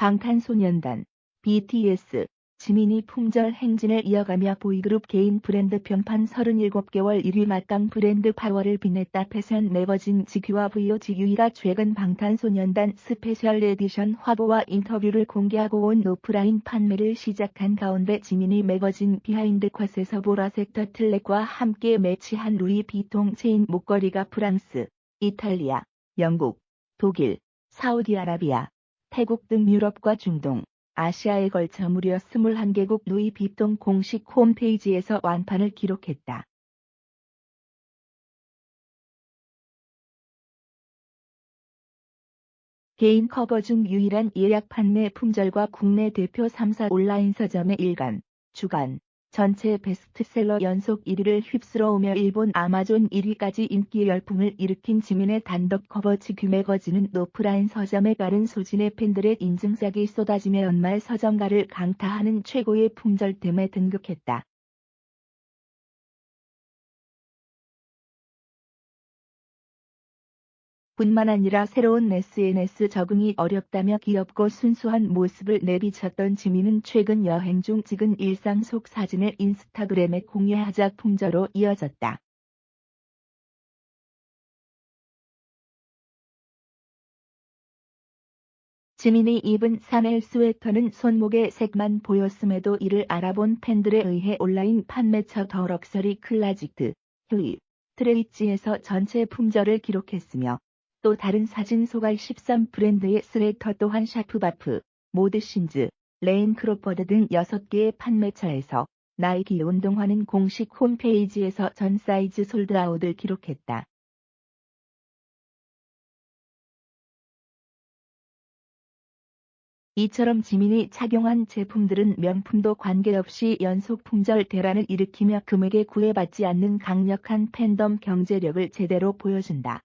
방탄소년단, BTS, 지민이 품절 행진을 이어가며 보이그룹 개인 브랜드 평판 37개월 1위 막강 브랜드 파워를 빛냈다. 패션 매거진 지큐와 VOG 유이가 최근 방탄소년단 스페셜 에디션 화보와 인터뷰를 공개하고 온 오프라인 판매를 시작한 가운데 지민이 매거진 비하인드 컷에서 보라색 터틀넥과 함께 매치한 루이 비통 체인 목걸이가 프랑스, 이탈리아, 영국, 독일, 사우디아라비아, 태국 등 유럽과 중동, 아시아에 걸쳐 무려 21개국 루이 비통 공식 홈페이지에서 완판을 기록했다. 개인 커버 중 유일한 예약 판매 품절과 국내 대표 3사 온라인 서점의 일간, 주간, 전체 베스트셀러 연속 1위를 휩쓸어오며 일본 아마존 1위까지 인기 열풍을 일으킨 지민의 단독 커버 지규 매거진은 노프라인 서점에 가른 소진의 팬들의 인증작이 쏟아지며 연말 서점가를 강타하는 최고의 품절템에 등극했다. 뿐만 아니라 새로운 SNS 적응이 어렵다며 귀엽고 순수한 모습을 내비쳤던 지민은 최근 여행 중 찍은 일상 속 사진을 인스타그램에 공유하자 풍저로 이어졌다. 지민이 입은 사넬 스웨터는 손목의 색만 보였음에도 이를 알아본 팬들에 의해 온라인 판매처 더 럭셔리 클라지트, 휴이, 트레이치에서 전체 품절을 기록했으며 또 다른 사진 소갈 13 브랜드의 스웨터 또한 샤프바프, 모드신즈, 레인 크로퍼드 등 6개의 판매처에서 나이키 운동화는 공식 홈페이지에서 전 사이즈 솔드아웃을 기록했다. 이처럼 지민이 착용한 제품들은 명품도 관계없이 연속 품절 대란을 일으키며 금액에 구애받지 않는 강력한 팬덤 경제력을 제대로 보여준다.